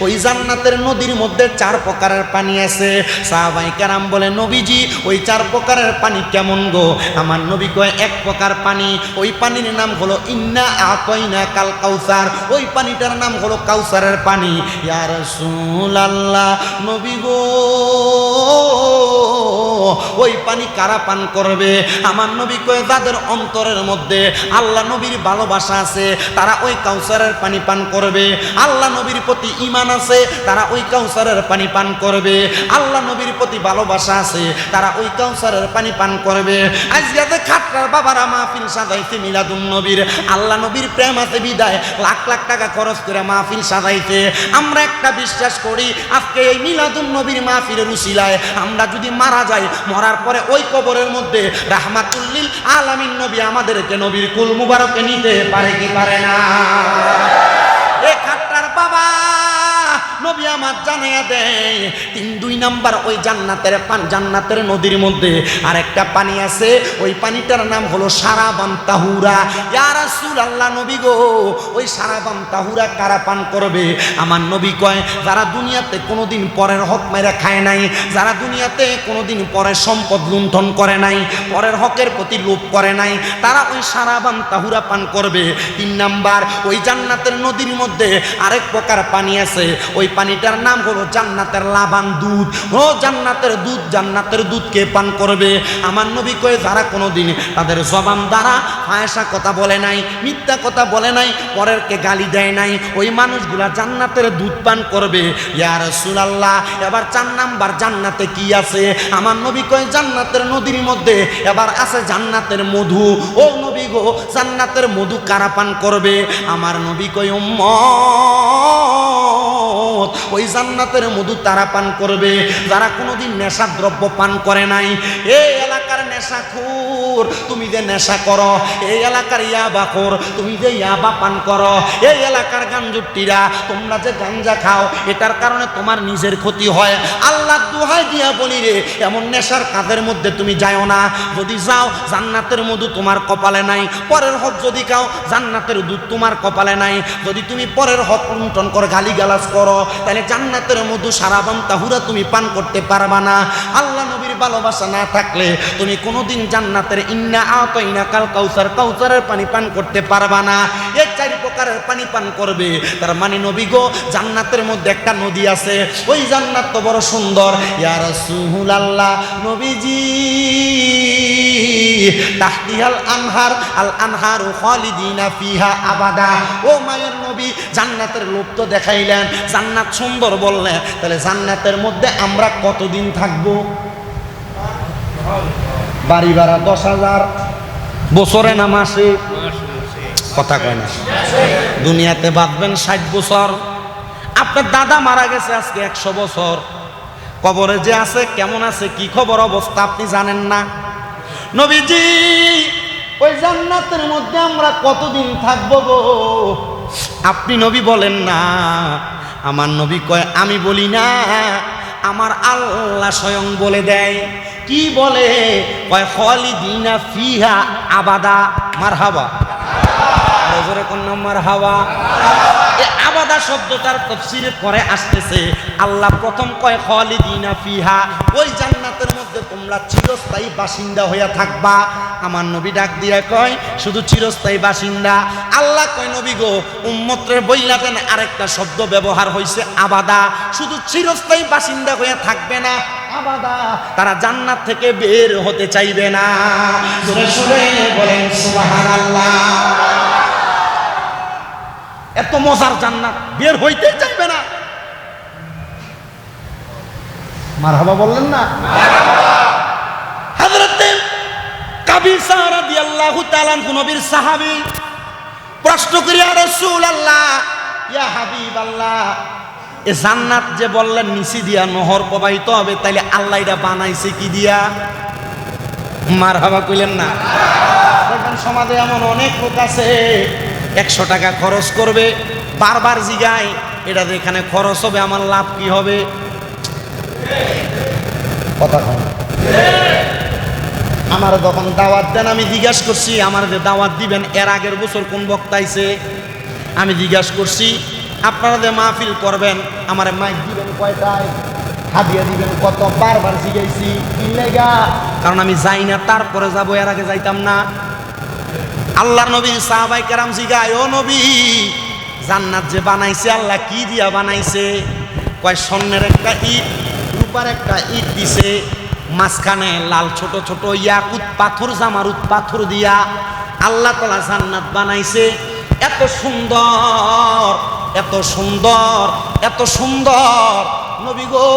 ওই জান্নাতের নদীর মধ্যে চার প্রকারের পানি আছে। সাহাবাই কারাম বলে, নবীজি, ওই চার প্রকারের পানি কেমন গো? আমার নবী কয়, এক প্রকার পানি, ওই পানির নাম হলো ইন্না আকইনা কাল কাউসার। ওই পানিটার নাম হলো কাউসারের পানি। ইয়ার সুল আল্লাহ নবী গো! ওই পানি কারা পান করবে? আমার নবী কয়ে, যাদের অন্তরের মধ্যে আল্লাহ নবীর ভালোবাসা আছে, তারা ওই কাউসারের পানি পান করবে। আল্লাহ নবীর প্রতি ইমান আছে, তারা ওই কাউসারের পানি পান করবে। আল্লাহ নবীর প্রতি ভালোবাসা আছে, তারা ওই কাউসারের পানি পান করবে। আজকে খাটরার বাবারা মাহফিল সাজাইছে মিলাদুন নবীর। আল্লাহ নবীর প্রেম আছে, বিদায়। লাখ লাখ টাকা খরচ করে মাহফিল সাজাইছে। আমরা একটা বিশ্বাস করি, আজকে এই মিলাদুন নবীর মাহফিলের উসিলায় আমরা যদি মারা যাই মরার পরে ওই কবরের মধ্যে রাহমাতুল্লিল আলামিন নবী আমাদেরকে নবীর কুল মুবারকে নিতে পারে কি পারে না? আমার জানাইয়া দেয়, তিন, দুই নাম্বার ওই জান্নাতের পান, জান্নাতের নদীর মধ্যে আর একটা পানি আছে, ওই পানিটার নাম হলো সারাবান তাহুরা। ইয়া রাসূলুল্লাহ নবী গো, ওই সারাবান তাহুরা কারা পান করবে? আমার নবী কয়, যারা দুনিয়াতে কোনোদিন পরের হক মেরে খায় নাই, যারা দুনিয়াতে কোনোদিন পরের সম্পদ লুণ্ঠন করে নাই, পরের হকের প্রতি লোভ করে নাই, তারা ওই সারাবান তাহুরা পান করবে। তিন নাম্বার, ওই জান্নাতের নদীর মধ্যে আরেক প্রকার পানি আছে, ওই পানিটার নাম হলো জান্নাতের লাবান দুধ। ও জান্নাতের দুধ, জান্নাতের দুধকে পান করবে? আমার নবী কয়ে, যারা কোনোদিন তাদের জবান দ্বারা ফায়সা কথা বলে নাই, মিথ্যা কথা বলে নাই, পরেরকে গালি দেয় নাই, ওই মানুষগুলা জান্নাতের দুধ পান করবে। ইয়ার সুলাল্লাহ এবার চার নাম্বার জান্নাতে কি আছে? আমার নবী কয়, জান্নাতের নদীর মধ্যে এবার আছে জান্নাতের মধু। ও নবী গো, জান্নাতের মধু কারা পান করবে? আমার নবী কয় উম্মত ওই জান্নাতের মধু তারা পান করবে। যারা কোনোদিন নেশা দ্রব্য পান করে নাই, এই এলাকার নেশা খুর তুমি যে নেশা করো, এই এলাকার ইয়াবা খোর, তুমি যে ইয়াবা পান করো, এই এলাকার গাঞ্জুটিরা তোমরা যে গাঞ্জা খাও, এটার কারণে তোমার নিজের ক্ষতি হয়। আল্লাহ দুহাই দিয়া বলি রে, এমন নেশার কাজের মধ্যে তুমি যাও না। যদি যাও, জান্নাতের মধু তোমার কপালে নাই। পরের হক যদি খাও, জান্নাতের দুধ তোমার কপালে নাই। যদি তুমি পরের হক লুণ্ঠন করে গালি গালাজ করো, তাহলে জান্নাতের মধু সারাবান তাহুরা তুমি পান করতে পারবা না। আল্লাহ নবীর ভালোবাসা না থাকলে তুমি কোনোদিন জান্নাতের ইন্না আতইনা কাল কাউসার, কাউসারের পানি পান করতে পারবা না। এই চারি প্রকারের পানি পান করবে। তার মানে নবী গো, জান্নাতের মধ্যে একটা নদী আছে। ওই জান্নাত তো বড় সুন্দর। ইয়া রাসূলুল্লাহ, নবীজি। তাহতিহাল আনহার, আল আনহারু খালিদিনা ফিহা আবাদা। ও মায়ের নবী, জান্নাতের লোক তো দেখাইলেন। জান্নাত সুন্দর বললেন। তাহলে জান্নাতের মধ্যে আমরা কতদিন থাকব? বাড়ি ভাড়া দশ হাজার। বছরে না মাসে? কথা কয় না। দুনিয়াতে বাঁধবেন ষাট বছর। আপনার দাদা মারা গেছে আজকে একশো বছর। কবরে যে আছে, কেমন আছে, কি খবর অবস্থা আপনি জানেন না। নবীজি, ওই জান্নাতের মধ্যে আমরা কতদিন থাকব গো? আপনি নবী বলেন না। আমার নবী কয়, আমি বলি না। আমার আল্লাহ স্বয়ং বলে দেয়। কি বলে? কয়, খালিদিনা ফিহা আবাদা মারহাবা। নজরে কোন নম্বর হাওয়া আবাদা শব্দটার তফসিরে পরে আসতেছে। আল্লাহ প্রথম কয়, খালিদিনা ফিহা। ওই জান্নাতের মধ্যে তোমরা চিরস্থায়ী বাসিন্দা হইয়া থাকবা। আমার নবী ডাক দিয়া কয়, শুধু চিরস্থায়ী বাসিন্দা। আল্লাহ কয়, নবী গো, উম্মত্রে বইলা দেন আরেকটা শব্দ ব্যবহার হয়েছে আবাদা। শুধু চিরস্থায়ী বাসিন্দা হইয়া থাকবে না। আবাদা, তারা জান্নাত থেকে বের হতে চাইবে না। জোরে সুরে বলেন, সুবহানাল্লাহ। এত মজার জান্নাত বের হইতেই চাইবে না। মারহাবা বললেন না? হযরতে কাবিসা রাদিয়াল্লাহু তাআলা নবীর সাহাবী প্রশ্ন করি আর রাসূলুল্লাহ, ইয়া হাবিবাল্লাহ এ জান্নাত যে বললেন, নিচি দিয়া নহর প্রবাহিত হবে, তাইলে আল্লাহ এটা বানাইছে কি দিয়া? মারহাবা কইলেন না। দেখবেন সমাজে এমন অনেক লোক আছে, একশো টাকা খরচ করবে, বারবার জিগায়, এটা এখানে খরচ হবে, আমার লাভ কি হবে? কথা আমার যখন দাওয়াত দেন, আমি জিজ্ঞাসা করছি, আমার যে দাওয়াত দিবেন, এর আগের বছর কোন বক্তা আইছে? আমি জিজ্ঞাসা করছি আপনারা যে মাহফিল করবেন, আমার মাইক দিবেন কয়টায়? হাদিয়া দিবেন কত? বারবার শিখাইছি কি লেগা? কারণ আমি যাই না, তারপরে যাব, এর আগে যাইতাম না। আল্লাহর নবী, সাহাবাই কেরাম জিগায়, ও নবী, জান্নাত যে বানাইছে, আল্লাহ কি দিয়া বানাইছে? কয়, স্বর্ণের একটা ইট, রূপার একটা ইট দিছে। মাঝখানে লাল ছোট ছোট ইয়াকুত পাথর জামারুত পাথর দিয়া আল্লাহ তালা জান্নাত বানাইছে। এত সুন্দর এত সুন্দর এত সুন্দর। নবী গো,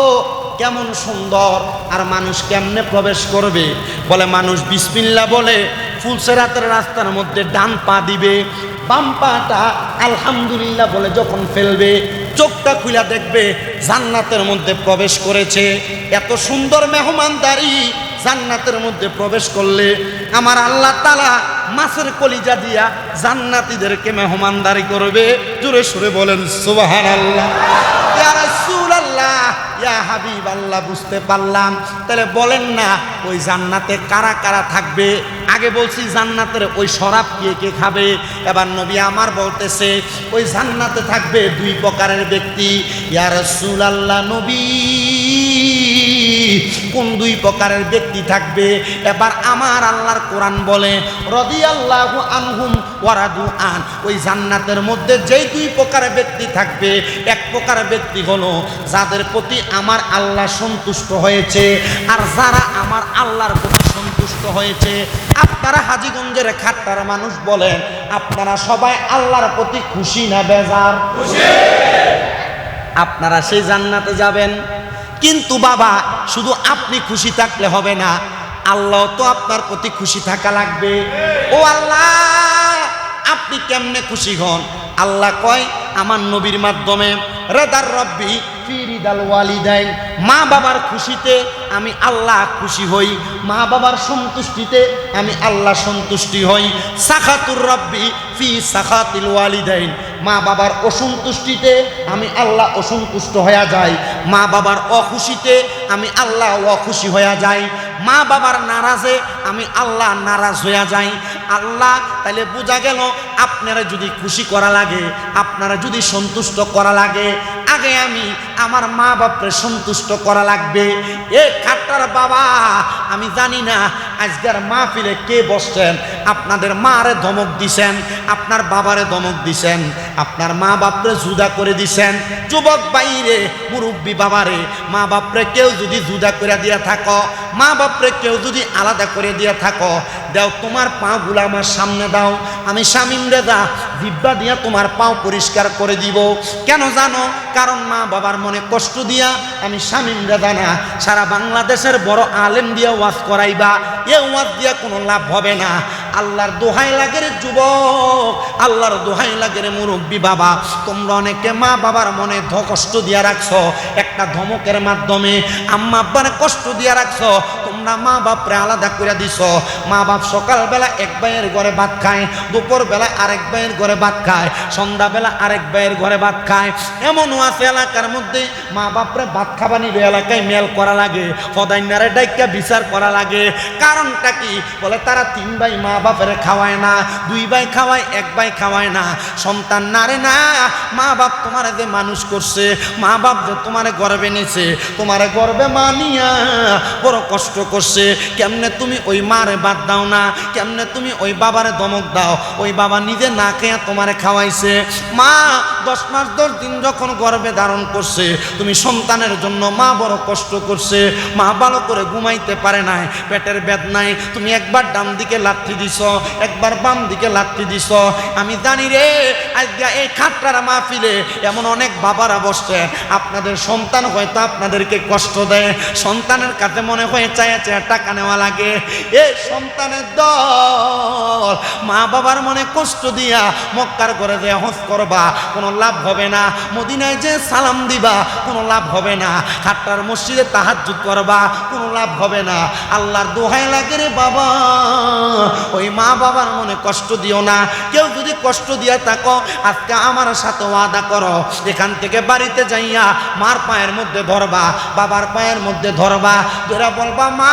কেমন সুন্দর। আর মানুষ কেমনে প্রবেশ করবে? বলে মানুষ বিসমিল্লা বলে, ফুলসেরাতের রাস্তার মধ্যে ডান পা দিবে, বাম পাটা আলহামদুলিল্লাহ বলে যখন ফেলবে, চোখটা খুলে দেখবে, জান্নাতের মধ্যে প্রবেশ করেছে। এত সুন্দর মেহমানদারি জান্নাতের মধ্যে প্রবেশ করলে আমার আল্লাহ তালা মাছের কলিজা দিয়া জান্নাতীদেরকে মেহমানদারি করবে? জোরে সুরে বলেন সুবাহান আল্লাহ হাবিব আল্লাহ বুঝতে পারলাম। তাহলে বলেন না, ওই জান্নাতে কারা কারা থাকবে? আগে বলছি জান্নাতের ওই শরাব কে কে খাবে? এবার নবী আমার বলতেছে, ওই জান্নাতে থাকবে দুই প্রকারের ব্যক্তি। ইয়া রাসূল আল্লাহ নবী। কোন দুই প্রকারের ব্যক্তি থাকবে? এবার আমার আল্লাহর কোরআন বলে, রদিয়াল্লাহু আনহুম ওয়ারাদু আন। ওই জান্নাতের মধ্যে যেই দুই প্রকারের ব্যক্তি থাকবে, এক প্রকার ব্যক্তি হলো যাদের প্রতি আমার আল্লাহ সন্তুষ্ট হয়েছে, আর যারা আমার আল্লাহর প্রতি সন্তুষ্ট হয়েছে। আপনারা হাজিগঞ্জের খাট্টার মানুষ বলেন, আপনারা সবাই আল্লাহর প্রতি খুশি না বেজার? আপনারা সেই জান্নাতে যাবেন? কিন্তু বাবা, শুধু আপনি খুশি থাকলে হবে না, আল্লাহ তো আপনার প্রতি খুশি থাকা লাগবে। ও আল্লাহ, আপনি কেমনে খুশি হন? আল্লাহ কয়, আমার নবীর মাধ্যমে, রেদার রব্বি ফিরিদাল ওয়ালিদাইন। মা বাবার খুশিতে আমি আল্লাহ খুশি হই। মা বাবার সন্তুষ্টিতে আমি আল্লাহ সন্তুষ্টি হই। সাখাতুর রব্বি ফি সাখাতিল ওয়ালিদাইন। মা বাবার অসন্তুষ্টিতে আমি আল্লাহ অসন্তুষ্ট হয়ে যাই। মা বাবার অখুশিতে আমি আল্লাহ অখুশি হয়ে যাই। মা বাবার নারাজে আমি আল্লাহ নারাজ হয়ে যাই। আল্লাহ তাহলে বোঝা গেল আপনারা যদি খুশি করা লাগে, আপনারা যদি সন্তুষ্ট করা লাগে। আগে আমি আমার মা বাপরে সন্তুষ্ট করা লাগবে। এ খাট্টার বাবা, আমি জানি না আজকের মা ফিরে কে বসছেন। আপনাদের মারে ধমক দিছেন, আপনার বাবারে ধমক দিছেন, আপনার মা বাপরে জুদা করে দিছেন। যুবক বাইরে মুরব্বী বাবারে, মা বাপরে কেউ যদি জুদা করে দিয়া থাকো, মা বাপরে কেউ যদি আলাদা করে দিয়া থাকো, দাও তোমার পাগুলো আমার সামনে দাও, আমি স্বামীন দা দিব্যা দিয়া তোমার পাও পরিষ্কার করে দিব। কেন জানো? কারণ মা বাবার মনে কষ্ট দিয়া, আমি স্বামীম না সারা বাংলাদেশের বড় আলেম দিয়া ওয়াজ করাইবা, এ ওয়াজ দিয়া কোনো লাভ হবে না। আল্লাহর দোহাই লাগের যুবক, আল্লাহর দোহাই লাগের মুরব্বী বাবা। তোমরা অনেকে মা বাবার মনে ধ কষ্ট দিয়া রাখছ, একটা ধমকের মাধ্যমে। আম্মা আব্বারে কষ্ট দিয়া রাখছো তোমরা মা বাপরে আলাদা করে দিছ। মা বাপ সকালবেলা এক ভাইয়ের ঘরে ভাত খায় দুপুর বেলা আরেক ভাইয়ের ঘরে ভাত খায়, সন্ধ্যাবেলা আরেক ভাইয়ের ঘরে ভাত খায়। এমনও আছে এলাকার মধ্যে মা বাপরে ভাত খাবা নিবে এলাকায় মেল করা লাগে, ফদাইনারে ডাইকা বিচার করা লাগে। কারণটা কি? বলে তারা তিন ভাই মা বাপের খাওয়ায় না, দুই ভাই খাওয়ায়, এক ভাই খাওয়ায় না। সন্তান নারে না, মা বাপ তোমার যে মানুষ করছে, মা বাপ যে তোমারে গর্বে নিছে, তোমারে গর্বে মানিয়া বড় কষ্ট করছে, কেমনে তুমি ওই মারে বাদ দাও না? কেমনে তুমি ওই বাবারে দমক দাও? ওই বাবা নিজে না খেয়ে তোমারে খাওয়াইছে। মা, দশ মাস, দশ দিন যখন গর্বে ধারণ করছে, তুমি সন্তানের জন্য মা বড় কষ্ট করছে। মা ভালো করে ঘুমাইতে পারে নাই, পেটের বেদ নাই তুমি একবার ডান দিকে লাথি দিছ, একবার বাম দিকে লাথি দিছ। আমি জানি রে আজকে এই খাট্টার মাহফিলে এমন অনেক বাবারা বসছেন। আপনাদের সন্তান হয়তো আপনাদেরকে কষ্ট দেয়। সন্তানের কাছে মনে হয় চায়া চায়া টাকা নেওয়া লাগে। এ সন্তানের দল, মা বাবার মনে কষ্ট দিয়া মক্কার করে যে হজ করবা, কোনো লাভ হবে না। মদিনায় যে সালাম দিবা, কোনো লাভ হবে না। খাট্টার মসজিদে তাহাজ্জুদ করবা, কোনো লাভ হবে না। আল্লাহর দোহাই লাগে রে বাবা, ওই মা বাবার মনে কষ্ট দিও না। কেউ যদি কষ্ট দিয়া থাকো, আজকে আমার সাথে ওয়াদা করো। এখান থেকে বাড়িতে যাইয়া মার পায়ের মধ্যে ধরবা, বাবার পায়ের মধ্যে ধরবা। তোরা বলবা, মা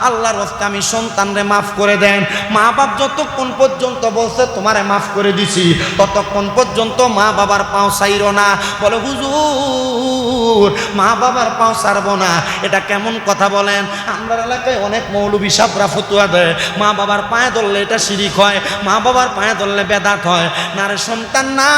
আল্লাহর হস্তে আমি সন্তানরে মাফ করে দেন। মা বাপ যতক্ষণ পর্যন্ত বলছে, তোমারে মাফ করে দিছি, ততক্ষণ পর্যন্ত মা বাবার পাও সাইর না। বলে, হুজুর মা বাবার পাও সারবো না। এটা কেমন কথা বলেন? আমরা এলাকায় অনেক মৌলবী সাবরা ফতুয়া দেয়। মা বাবার পায়ে ধরলে এটা শিরিক হয় মা বাবার পায়ে ধরলে বেদাত হয়। না রে সন্তান, না।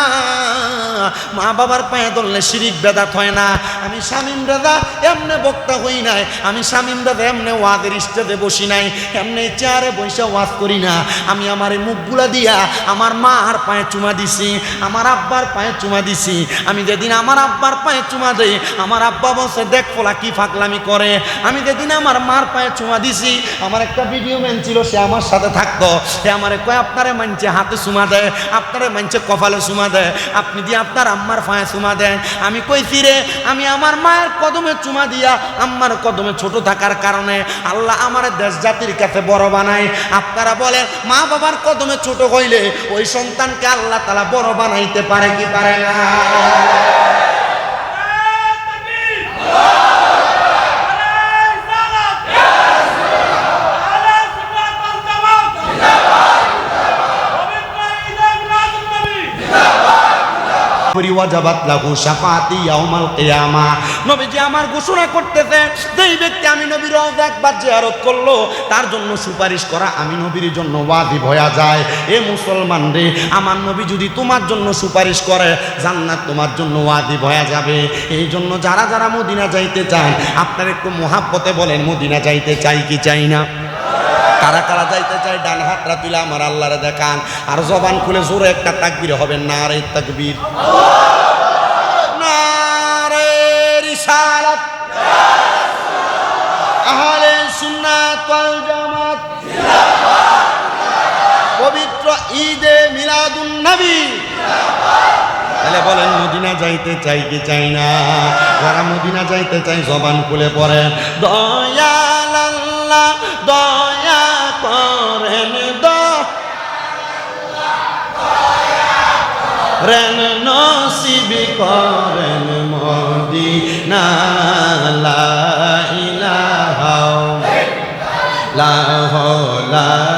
মা বাবার পায়ে ধরলে শিরিক, বেদাত হয় না। আমি স্বামীম দাদা এমনে বক্তা হই নাই। আমি স্বামীম দাদা এমনে ওয়াদের স্টেজে বসি নাই। এমনি চেয়ারে বসে ওয়াজ করি না। আমি আমার এই মুখগুলা দিয়া আমার মা আর পায়ে চুমা দিছি, আমার আব্বার পায়ে চুমা দিছি। আমি যেদিন আমার আব্বার পায়ে চুমা দেই, আমার আব্বা বসে দেখ ফোলা কি ফাকলামি করে। আমি যেদিন আমার মার পায়ে চুমা দিছি, আমার একটা ভিডিও ম্যান ছিল, সে আমার সাথে থাকতো। সে আমারে কয়, আপনারে মানছে হাতে চুমা দেয় আপনারে মানছে কপালে চুমা দেয় আপনি দিয়ে আপনার আম্মার পায়ে চুমা দেন। আমি কইছি রে, আমি আমার মায়ের কদমে চুমা দিয়া, আম্মার কদমে ছোট থাকার কারণে আল্লাহ আমার দেশ জাতির কাছে বড় বানায়। আপনারা বলেন, মা বাবার কদমে ছোট হইলে ওই সন্তানকে আল্লাহ তালা বড় বানাইতে পারে কি পারে না? ওয়াজাবাত লাহু শাফাতি ইয়াউমাল কিয়ামা। নবীজি আমার ঘোষণা করতেছে যেই ব্যক্তি আমি নবীর রওজা একবার জিয়ারত করল, তার জন্য সুপারিশ করা আমি নবীর জন্য ওয়াজিব হয়ে যায়। এ মুসলমান রে, আমার নবী যদি তোমার জন্য সুপারিশ করে, জান্নাত তোমার জন্য ওয়াজিব হয়ে যাবে। এই জন্য যারা যারা মদিনা যাইতে চান, আপনার একটু মহাব্বতে বলেন, মদিনা যাইতে চাই কি চাই না? কারা কারা যাইতে চায়, ডান হাতরা তুলে আমার আল্লাহরে দেখান। আর জবান খুলে জোরে একটা তাকবির হবেন না রে তাকবীর। ঈদে মিলাদুন নবী। তাহলে বলেন মদিনা যাইতে চাই কি চাই না? যারা মদিনা যাইতে চাই জবান খুলে পড়েন। দয়াল আল্লাহ দয়া করেন রেন নসিব করেন মদিনা লা ইলাহা লাহ লা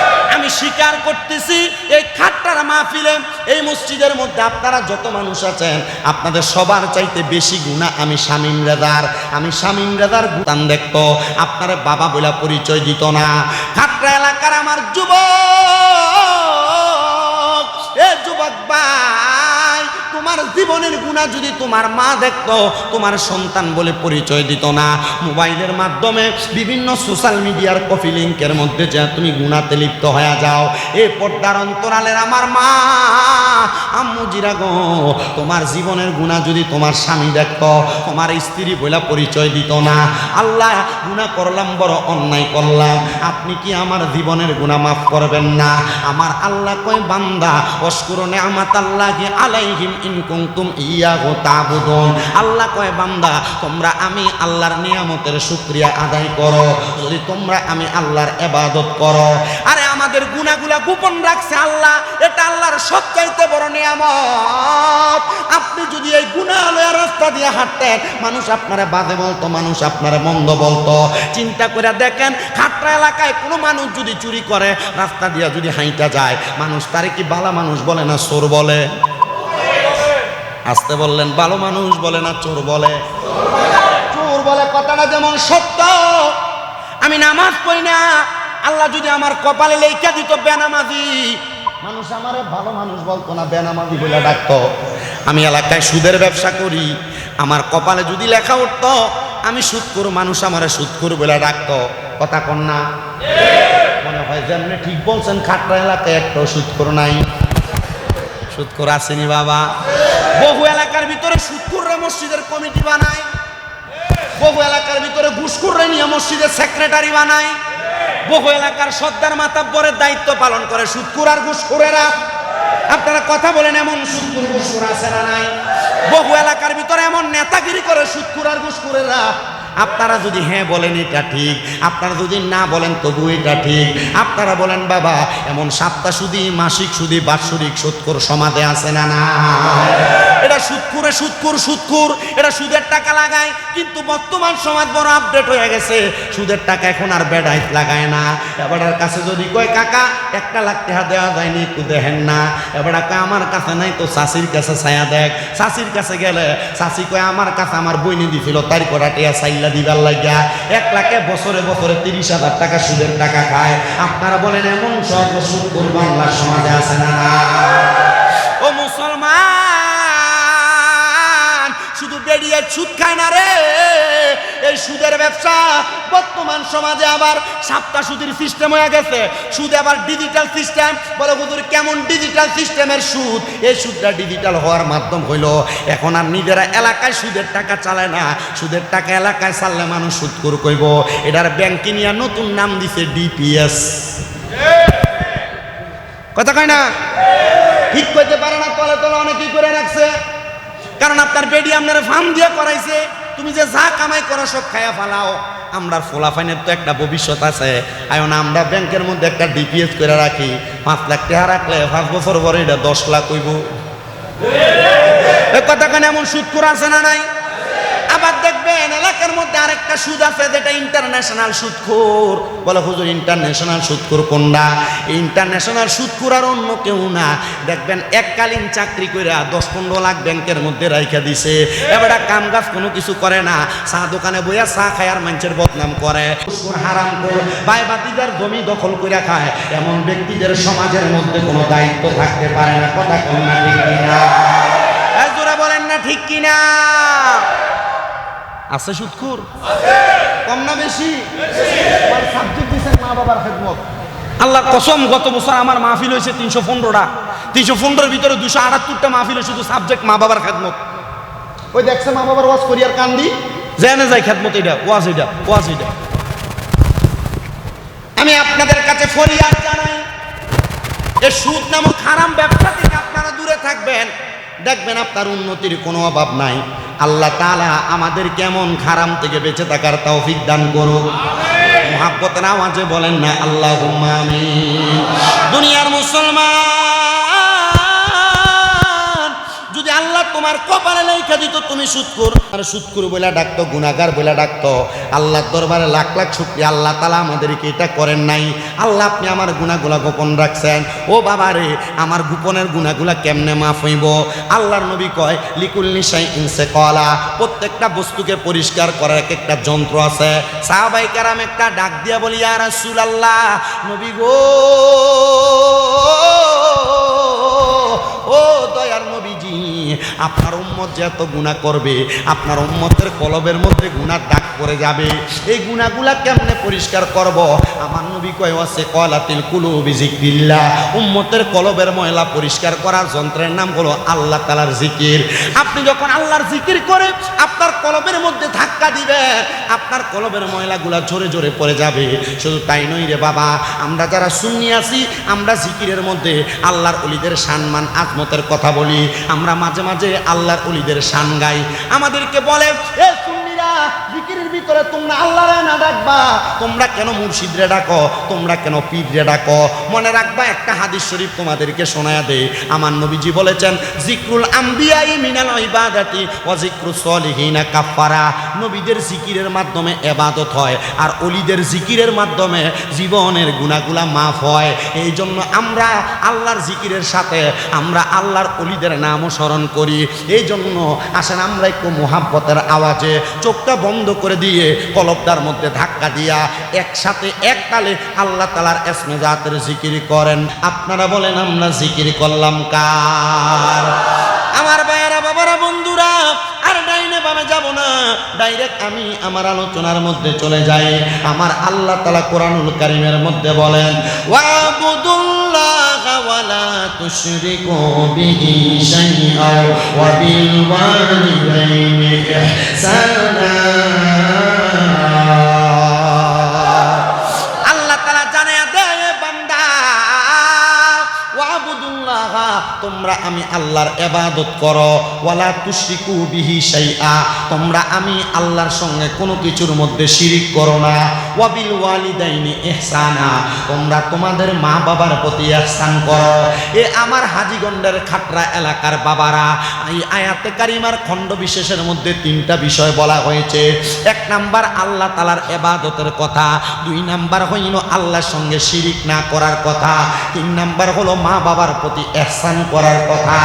স্বীকার করতেছি, এই খাট্টার মাহফিলে, এই মসজিদের মধ্যে আপনারা যত মানুষ আছেন, আপনাদের সবার চাইতে বেশি গুণা আমি শামীম রেদার আমি শামীম রেদার গুতান দেখত, আপনার বাবা বলে পরিচয় দিত না। খাট্টা এলাকার আমার যুবক, এ যুবক ভাই তোমার জীবনের গুণা যদি তোমার মা দেখত, তোমার সন্তান বলে পরিচয় দিত না। মোবাইলের মাধ্যমে বিভিন্ন সোশ্যাল মিডিয়ার কফি লিঙ্কের মধ্যে যা তুমি গুণাতে লিপ্ত হয়ে যাও, এ পর্দার অন্তরালের আমার মা আম্মু জিরা গো, তোমার জীবনের গুণা যদি তোমার স্বামী দেখতো, তোমার স্ত্রী বইলা পরিচয় দিত না। আল্লাহ গুণা করলাম, বড় অন্যায় করলাম। আপনি কি আমার জীবনের গুণা মাফ করবেন না? আমার আল্লাহ কয়, বান্দা অস্কুরনে আমাত আল্লাহ আলাইহিম ইন কুনতুম ইয়াহু তাবুদুন। আল্লাহ কয়, বান্দা, তোমরা আমি আল্লাহর নিয়ামতের শুকরিয়া আদায় করো। যদি তোমরা আমি আল্লাহর এবাদত করো। আরে আমাদের গুনাহগুলা গোপন রাখছে আল্লাহ। এটা আল্লাহর সবচাইতে বড় নিয়ামত। আপনি যদি এই গুণালয়ের রাস্তা দিয়ে হাঁটতেন, মানুষ আপনারে বাজে বলতো, মানুষ আপনারে মন্দ বলতো। চিন্তা করে দেখেন খাটরা এলাকায় কোনো মানুষ যদি চুরি করে, রাস্তা দিয়ে যদি হাইটা যায়, মানুষ তারে কি বালা মানুষ বলে না চোর বলে? আসতে বললেন ভালো মানুষ বলে না চোর বলে? চোর বলে কথাটা যেমন সত্য, আমি নামাজ পড়ি না। আল্লাহ যদি আমার কপালে লেখা দিত বেনামাজি মানুষ আমারে ভালো মানুষ বলতো না, বেনামাজি বলে ডাকতো। আমি এলাকায় সুদের ব্যবসা করি, আমার কপালে যদি লেখা উঠতো, আমি সুদ করু, মানুষ আমারে সুদ করু বলে ডাকতো। কথা কন না। মনে হয় যেমনি ঠিক বলছেন, খাটরা এলাকায় একটা সুদ করু নাই। সুৎখোর আসেনি বাবা। বহু এলাকার ভিতরে সুৎখুররা মসজিদের কমিটি বানায়। বহু এলাকার ভিতরে ঘুষখুররা নিয়ে মসজিদের সেক্রেটারি বানায়। বহু এলাকার সর্দার মাতাব্বরের দায়িত্ব পালন করে, সুৎখুর আর ঘুষখুরেরা। আপনারা কথা বলেন, এমন সুৎকুর ঘুষখোর আছে না নাই? বহু এলাকার ভিতরে এমন নেতাগিরি করে সুৎকুর আর ঘুষখোরেরা। আপনারা যদি হ্যাঁ বলেন, এটা ঠিক। আপনারা যদি না বলেন তবু এটা ঠিক। আপনারা বলেন, বাবা, এমন সাতটা সুদি, মাসিক সুদি, বাৎসরিক সুৎকুর সমাধে আছে না না এটা সুৎকুরে সুৎকুর সুৎকুর এটা সুদের টাকা লাগায়, কিন্তু বর্তমান সমাজ বড় আপডেট হয়ে গেছে। সুদের টাকা এখন আর বেড়াইত লাগায় না। এবারের কাছে যদি কয়, কাকা, একটা লাখ টাকা দেওয়া যায়নি, একটু দেখেন না। এবার আমার কাছে নাই তো শাশির কাছে ছায়া দেখ। শাশির কাছে গেলে শাশি কয়, আমার কাছে আমার বইনি দিছিল তাই করা টিয়া চাইলা দিবার লাগিয়া। এক লাখে বছরে বছরে তিরিশ হাজার টাকা সুদের টাকা খায়। আপনারা বলেন, এমন সব সুদ বাংলার সমাজে আছে না? বেরিয়ে সুদ খায় না রে। এই সুদের ব্যবসা বর্তমান সমাজে আবার সাতটা সুদের সিস্টেম হয়ে গেছে। সুদ আবার ডিজিটাল সিস্টেম বলে হুজুর কেমন ডিজিটাল সিস্টেমের সুদ? এই সুদটা ডিজিটাল হওয়ার মাধ্যম হইল এখন আর নিজেরা এলাকায় সুদের টাকা চালায় না। সুদের টাকা এলাকায় চাললে মানুষ সুদ করে কইব। এটার ব্যাংকে নিয়ে নতুন নাম দিছে ডিপিএস কথা কয় না? ঠিক করতে পারে না তলে তলে অনেকেই করে রাখছে। কারণ আপনার বেডি আপনার ফার্ম দিয়ে করাইছে, তুমি যে যা কামাই করো সব খায়া ফালাও। আমরা ফোলাফাইনের তো একটা ভবিষ্যৎ আছে। এখন আমরা ব্যাংকের মধ্যে একটা ডিপিএস করে রাখি। পাঁচ লাখ টাকা রাখলে পাঁচ বছর পরে এটা দশ লাখ হইব। কথা কেন এমন সুদ আছে না নাই? আবার দেখবেন এলাকার মধ্যে আরেকটা সুদ আছে, যেটা ইন্টারন্যাশনাল সুদখোর। বলে, হুজুর ইন্টারন্যাশনাল সুদখোর কোনটা? ইন্টারন্যাশনাল সুদখোর আর অন্য কেউ না। দেখবেন এককালীন চাকরি করে দশ পনেরো লাখ ব্যাংকের মধ্যে রাইখা দিছে। এবার কাম কাজ কোনো কিছু করে না। চা দোকানে বইয়া চা খায় আর মানুষের বদনাম করে। হারাম কর বাই বাতিদার জমি দখল করে খায়। এমন ব্যক্তিদের সমাজের মধ্যে কোনো দায়িত্ব থাকতে পারে না। কথা কিনা না ঠিক কিনা? আছে সুৎখুর? কম না বেশি? সাবজেক্ট দিচ্ছেন মা বাবার খেদমত। আল্লাহ কসম গত বছর আমার মাহফিল হয়েছে তিনশো পনেরোটা। তিনশো পনেরোর ভিতরে দুশো আটাত্তরটা মাহফিল হয়েছে শুধু সাবজেক্ট মা বাবার খেদমত। ওই দেখছে মা বাবার ওয়াজ করিয়ার কান্দি? জেনে যায় খেদমত এটা ওয়াজ এটা ওয়াজ এটা। আমি আপনাদের কাছে ফরিয়াদ জানাই এ সুদ নামক হারাম ব্যবসা থেকে আপনারা দূরে থাকবেন। দেখবেন আপনার উন্নতির কোনো অভাব নাই। আল্লাহ তালা আমাদের কেমন খারাম থেকে বেঁচে থাকার তৌফিক দান করুক। মহাব্বতের আওয়াজে বলেন না আল্লাহ দুনিয়ার মুসলমান তোমার কপালে লেখা দিত, তুমি সুৎকুর আর সুৎকুর বলে ডাকতো গুনাগার বলে ডাকতো। আল্লাহর দরবারে লাখ লাখ শুক্রিয়া। আল্লাহ তালা আমাদেরকে এটা করেন নাই। আল্লাহ আপনি আমার গুনাগুলা গোপন রাখছেন। ও বাবা রে, আমার গোপনের গুনাগুলা কেমনে মাফ হইব? আল্লাহর নবী কয় লিকুল নিশাই ইনসে কলা প্রত্যেকটা বস্তুকে পরিষ্কার করার এক একটা যন্ত্র আছে। সাহাবাই কারাম একটা ডাক দিয়া বলি আর আল্লাহ নবী গো, ও দয়ার নবীজি আপনার উম্মত যে এত গুণা করবে, আপনার উম্মতের কলবের মধ্যে গুণার দাগ পড়ে যাবে। এই গুণাগুলা কেমনে পরিষ্কার করব? আমার নবী কয় আছে কলাতিল কুলু বিজিক্রিল্লাহ উম্মতের কলবের ময়লা পরিষ্কার করার যন্ত্রের নাম হলো আল্লাহ তালার জিকির আপনি যখন আল্লাহর জিকির করে আপনার কলবের মধ্যে ধাক্কা দিবে, আপনার কলবের ময়লাগুলা জোরে জোরে পড়ে যাবে। শুধু তাই নই রে বাবা, আমরা যারা শুনি আছি, আমরা জিকিরের মধ্যে আল্লাহর অলিদের সম্মান, আজমতের কথা বলি। আমরা মাঝে মাঝে আল্লাহর অলিদের সান গাই আমাদেরকে বলে ভিতরে তোমরা আল্লাহরে না ডাকবা। তোমরা কেন মুর্শিদরে ডাকো? তোমরা কেন পীররে ডাকো? মনে রাখবা, একটা হাদিস শরীফ তোমাদেরকে শোনায়া দে আমার নবীজি বলেছেন, জিক্রুল আম্বিয়াই মিনাল ইবাদাতি জিক্রুস সলিহিনা কাফারা নবীদের জিকিরের মাধ্যমে এবাদত হয়, আর অলিদের জিকিরের মাধ্যমে জীবনের গুণাগুলা মাফ হয়। এই জন্য আমরা আল্লাহর জিকিরের সাথে আমরা আল্লাহর অলিদের নামও স্মরণ করি। এই জন্য আসেন আমরা একটু মোহাব্বতের আওয়াজে চোখটা বন্ধ করে দিয়ে কলবদার মধ্যে ধাক্কা দিয়া একসাথে এককালে আল্লাহ তালার এসমে জাতের জিকির করেন। আপনারা বলেন, আমরা জিকির করলাম কার? আমার বামে যাব না। ডাইরেক্ট আমি আমার আলোচনার মধ্যে চলে যাই। আমার আল্লাহ তালা কোরআনুল কারিমের মধ্যে বলেন শাইআ তোমরা আমি আল্লাহর এবাদত করো, ওয়ালা তুশরিকু বিহি শাইআ, তোমরা আমি আল্লাহর সঙ্গে কোনো কিছুর মধ্যে শিরিক করো না, ওয়াবিল ওয়ালিদাইনি ইহসানা, তোমরা তোমাদের মা বাবার প্রতি ইহসান করো। এ আমার হাজিগন্ডের খাটরা এলাকার বাবারা, এই আয়াতে কারিমার খণ্ড বিশেষের মধ্যে তিনটা বিষয় বলা হয়েছে। এক নাম্বার, আল্লাহ তালার এবাদতের কথা। দুই নাম্বার হইল আল্লাহর সঙ্গে শিরিক না করার কথা। তিন নাম্বার হলো মা বাবার প্রতি এহসান করার কথা।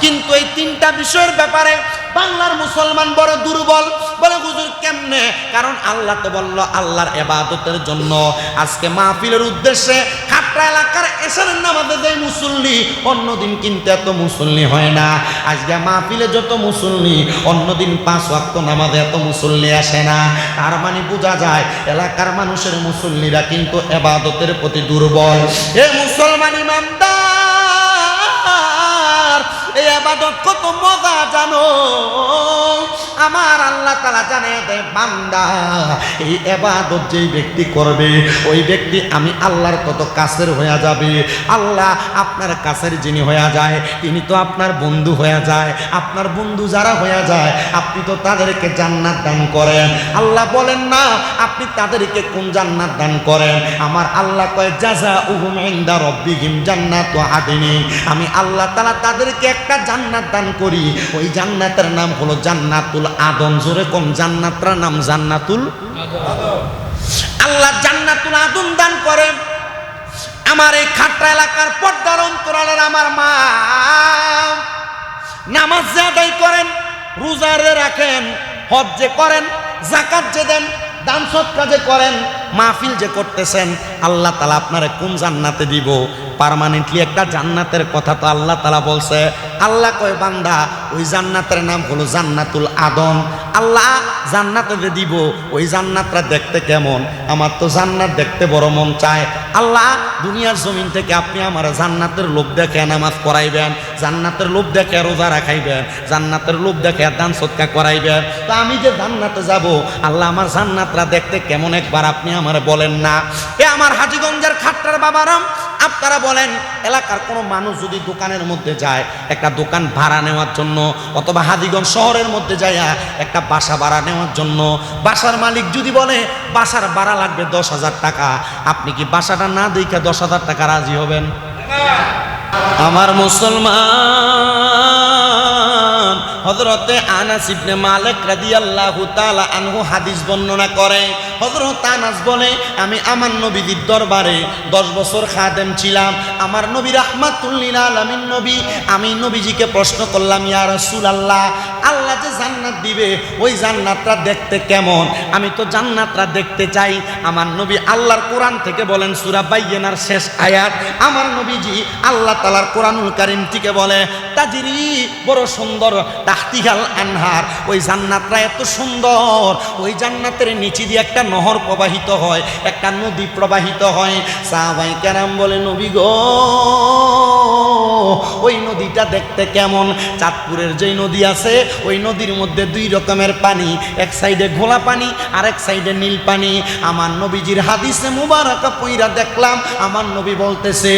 কিন্তু এই তিনটা বিষয়ের ব্যাপারে বাংলার মুসলমান বড় দুর্বল। বলে হুজুর কেমনে? কারণ আল্লাহ তো বলল, আল্লাহর এবাদতের জন্য। আজকে মাহফিলের উদ্দেশ্যে খাটরা এলাকার এসার নামাজে যে মুসল্লি, অন্যদিন কিন্তু এত মুসল্লি হয় না। আজকে মাহফিলে যত মুসল্লি, অন্যদিন পাঁচ ওয়াক্ত নামাজে এত মুসল্লি আসে না। তার মানে বোঝা যায়, এলাকার মানুষের মুসল্লিরা কিন্তু এবাদতের প্রতি দুর্বল। এ মুসলমান ইমানদার আবাদত কত মজা জানো। আমার আল্লাহ তালা জানে বান্দা, এই এবাদত যেই ব্যক্তি করবে, ওই ব্যক্তি আমি আল্লাহর কত কাছের হয়ে যাবে। আল্লাহ আপনার কাছের যিনি হয়ে যায়, তিনি তো আপনার বন্ধু হয়ে যায়। আপনার বন্ধু যারা হয়ে যায়, আপনি তো তাদেরকে জান্নাত দান করেন। আল্লাহ বলেন, না, আপনি তাদেরকে কোন জান্নাত দান করেন? আমার আল্লাহ কয় জাজা উহুম ইনদা রব্বিহিম জান্নাতু আদিনি। আমি আল্লাহ তালা তাদেরকে একটা জান্নাত দান করি। ওই জান্নাতের নাম হলো জান্নাতুল আদম, জোরে কম, জান্নাতরা নাম জান্নাতুল আল্লাহ জান্নাতুল আদম দান করে। আমার এই খাট্টা এলাকার পর্দার অন্তরালের আমার মা নামাজ যে আদায় করেন রোজারে রাখেন হজ যে করেন জাকাত যে দেন, দান সৎ যে করেন মাহফিল যে করতেছেন, আল্লাহ তালা আপনারে কোন জান্নাতে দিব? পার্মানেন্টলি একটা জান্নাতের কথা তো আল্লাহ তালা বলছে। আল্লাহ কয়, বান্দা, ওই জান্নাতের নাম হলো জান্নাতুল আদম। আল্লাহ জান্নাতে যে দিব, ওই জান্নাতটা দেখতে কেমন? আমার তো জান্নাত দেখতে বড় মন চায়। আল্লাহ, দুনিয়ার জমিন থেকে আপনি আমার জান্নাতের লোভ দেখে নামাজ করাইবেন জান্নাতের লোভ দেখে রোজা রাখাইবেন, জান্নাতের লোভ দেখে দান সৎকা করাইবেন। তা আমি যে জান্নাতে যাব, আল্লাহ আমার জান্নাতরা দেখতে কেমন? একবার আপনি আমার বলেন না। এ আমার হাজিগঞ্জের খাট্টার বাবারাম, আপনারা বলেন, এলাকার কোনো মানুষ যদি দোকানের মধ্যে যায়, একটা দোকান ভাড়া নেওয়ার জন্য, অথবা হাজিগঞ্জ শহরের মধ্যে যায়, একটা বাসা ভাড়া নেওয়ার জন্য, বাসার মালিক যদি বলে, বাসার ভাড়া লাগবে দশ হাজার টাকা আপনি কি বাসাটা না দেখে দশ হাজার টাকা রাজি হবেন? আমার মুসলমান হজরতে আনাস ইবনে মালিক রাদিয়াল্লাহু তাআলা আনহু হাদিস বর্ণনা করে হজরত আনাস বলে, আমি আমার নবীজির দরবারে দশ বছর খাদেম ছিলাম। আমার নবী রাহমাতুল্লিল আলামিন নবী। আমি নবীজিকে প্রশ্ন করলাম, ইয়া রাসূলুল্লাহ আল্লাহ আল্লাহ যে জান্নাত দিবে, ওই জান্নাতটা দেখতে কেমন? আমি তো জান্নাতটা দেখতে চাই। আমার নবী আল্লাহর কোরআন থেকে বলেন, সূরা বাইয়েনার শেষ আয়াত। আমার নবীজি আল্লাহ তাআলার কোরআনুল কারীম থেকে বলে, তাজিরি বড় সুন্দর তাহতিহাল আনহার। ওই জান্নাতটা এত সুন্দর। ওই জান্নাতের নিচে দিয়ে একটা নহর প্রবাহিত হয়, একটা নদী প্রবাহিত হয়। সাহাবাই কেরাম বলে, নবী গো, ওই নদীটা দেখতে কেমন? চাঁদপুরের যে নদী আছে, ওই নদীর মধ্যে দুই রকমের পানি, এক সাইডে ঘোলা পানি আর এক সাইডে নীল পানি। আমার নবীজির হাদিসে মুবারকা পইরা দেখলাম, আমার নবী বলতেছে